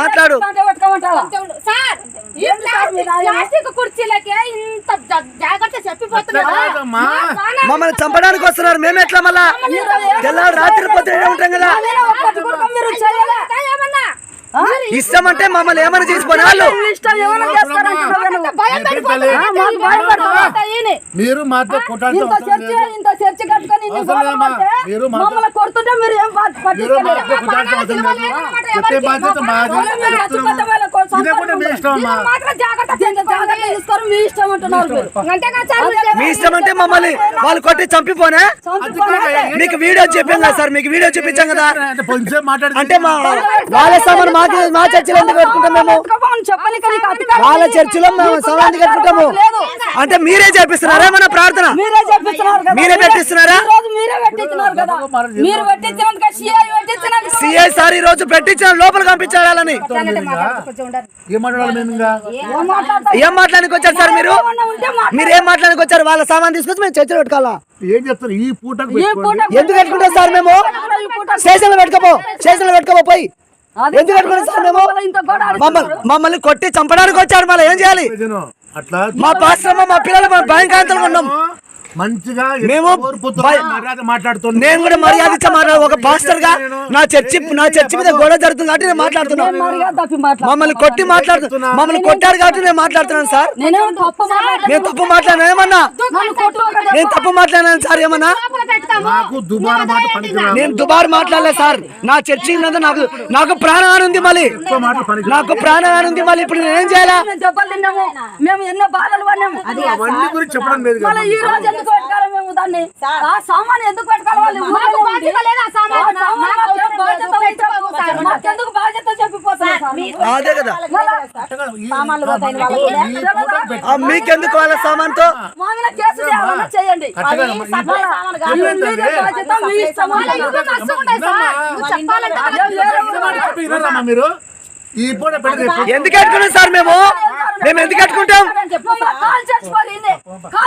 మాట్లాడు. కుర్చీలకే ఇంత జాగ్రత్త చెప్పిపోతున్నారు మమ్మల్ని చంపడానికి వస్తున్నారు. మేము ఎట్లా మళ్ళా తెల్లారు రాత్రి పొద్దున ఈడే ఉంటాం కదా. ఇష్టం అంటే మమ్మల్ని ఏమైనా చేసుకోని వాళ్ళు. మీరు మాతో ఇంత చర్చి కట్టుకొని మీరు మమ్మల్ని కొడుతుంటే మీరు ఏం పా- మీ ఇష్టం మీ మీ అంటే మమ్మల్ని వాళ్ళు కొట్టి చంపిపోనే. మీకు వీడియో చెప్పాం కదా సార్ మీకు వీడియో చూపించాం కదా అంటే మా వాళ్ళ సామాన్ మాకు మా చర్చిలో ఎందుకు పెట్టుకుంటాం మేము ఎత్తుకోమని చెప్పని కానీ నీకు అధికారం వాళ్ళ. చర్చిలో మేము పెట్టుకుంటాము లేదు. అంటే మీరే చేపిస్తున్నారా మన ప్రార్థన మీరే పెట్టిస్తున్నారా? ఈ రోజు మీరే పెట్టించినారు కదా. మీరు పెట్టించినందుకు సిఐ సార్ ఈ రోజు పెట్టించిన లోపల పంపించాడు వాళ్ళని ఏం మాట్లాడానికి వచ్చారు సార్ మీరు. మీరు ఏం మాట్లాడానికి వచ్చారు? వాళ్ళ సామాన్ తీసుకొచ్చి మేము చర్చలో పెట్టుకోవాలా? ఏం చెప్తారు? ఈ పూట. ఎందుకు పెట్టుకుంటాం సార్ మేము? స్టేషన్లో పెట్టుకోపో. స్టేషన్లో పెట్టుకోపో పోయి. ఎందుకు పెట్టుకున్నాం సార్ మేము? ఇంత గోడ మమ్మల్ని మమ్మల్ని కొట్టి చంపడానికి వచ్చారు మళ్ళీ. ఏం చేయాలి? మా పాస్టర్ మా పిల్లలు మా భయంకరంగా ఉన్నాం. మంచిగా మేము మాట్లాడుతున్నాం. నేను కూడా మర్యాద ఇచ్చా మాట్లాడు ఒక పాస్టర్గా నా చర్చి నా చర్చి మీద గొడవ జరుగుతుంది కాబట్టి నేను మాట్లాడుతున్నాను. మర్యాద తప్పి మాట్లాడు. మమ్మల్ని కొట్టి మాట్లాడుతున్నా మమ్మల్ని కొట్టారు కాబట్టి నేను మాట్లాడుతున్నాను సార్. నేనేం తప్పు మాట్లాడలేదు. నేను తప్పు మాట్లాడినా ఏమన్నా. నేను తప్పు మాట్లాడినాను సార్ ఏమన్నా? నాకు దుబారా మాట పనికిరాదు. నేను దుబారు మాట్లాడలేదు సార్. నా చర్చి నాకు నాకు ప్రాణహాని ఉంది మళ్ళీ. నాకు ప్రాణహాని ఉంది మళ్ళీ. ఇప్పుడు నేను ఏం చేయాలా? మేము ఎన్నో బాధలు పడినాము గురించి చెప్పడం లేదు ఎందుకు పెట్టుకోవాలి మేము దాన్ని ఆ సామాన్ ఎందుకు పెట్టుకోవాలి వాళ్ళు. మాకెందుకు బాధ్యత? అదే కదా వాళ్ళ సామాన్తో చేయండి సామాన్ వినరామా మీరు ఈ పూట పెడితే ఎందుకు కట్టుకున్నాం సార్ మేము మేము ఎందుకు కట్టుకుంటాం. కాల్ ఈయనే. కాల్.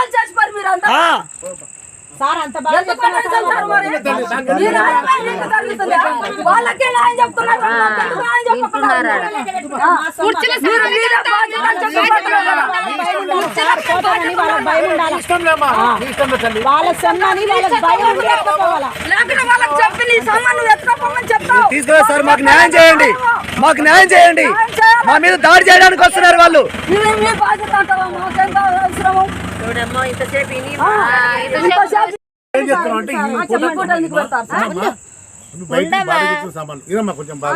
ఆ, ఎందుకు కొట్టేశారు సార్? వాళ్ళకే చెప్తావు. తీసుకురా సార్? మాకు న్యాయం చేయండి. మాకు న్యాయం చేయండి. మా మీద దాడి చేయడానికి వస్తున్నారు వాళ్ళు. ఇది మీ బాధ్యత అంటావా? మాకెంత అవసరము? ఆ, ఇంతసేపు ఏం చెప్తున్నావు అంటే ఈ? అమ్మా, నువ్వు బయటికి బాగా తెచ్చిన సామాన్లు కొంచెం బాగా?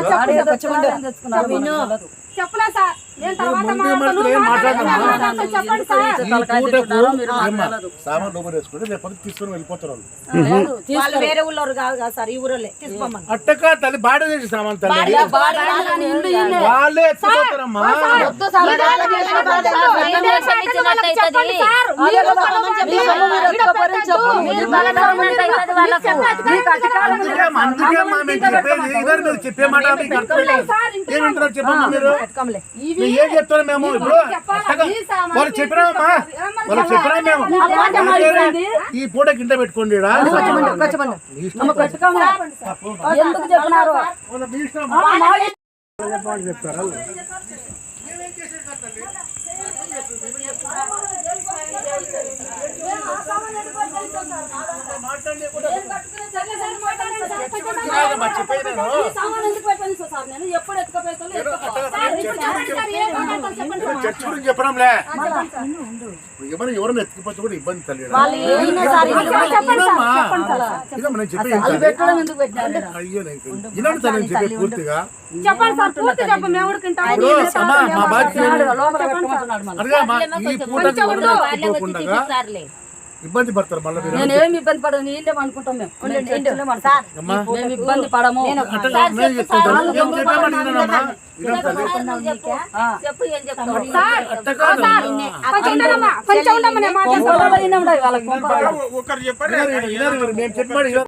చెప్పలే సార్ సామాన్ లోపల వేసుకుంటే తీసుకొని వెళ్ళిపోతారు వాళ్ళు. వేరే ఊళ్ళోరు కాదు కదా సార్ ఈ ఊరోళ్ళే. తీసుకోమని అట్టక తల్లి బాడ చేసి సామాన్. వాళ్ళే చెప్పు. మాట చెప్పమ్మా మీరు? ఏం చెప్తున్నాం మేము? ఇప్పుడు వాళ్ళు చెప్పినామమ్మా వాళ్ళు చెప్పినా మేము. ఈ పూట కింద పెట్టుకోండి ఇలాగమ్మా, చెప్పేది ఎప్పుడు ఎత్తుకపోతాను చర్చ్ గురించి చెప్పడంలే ఎవరు ఎవరిని ఎత్తుకుపోతే కూడా ఇబ్బంది. ఇదమ్మా, నేను నేను ఇలాంటి పూర్తిగా? పూర్తి చెప్పు అమ్మా, మా బాధ్యత ఈ ఎత్తుకోకుండా ఇబ్బంది పడతారు మళ్ళీ నేను ఏమి ఇబ్బంది పడను ఇండే అనుకుంటాం మేము. మేము ఇబ్బంది పడము. చెప్పాడు.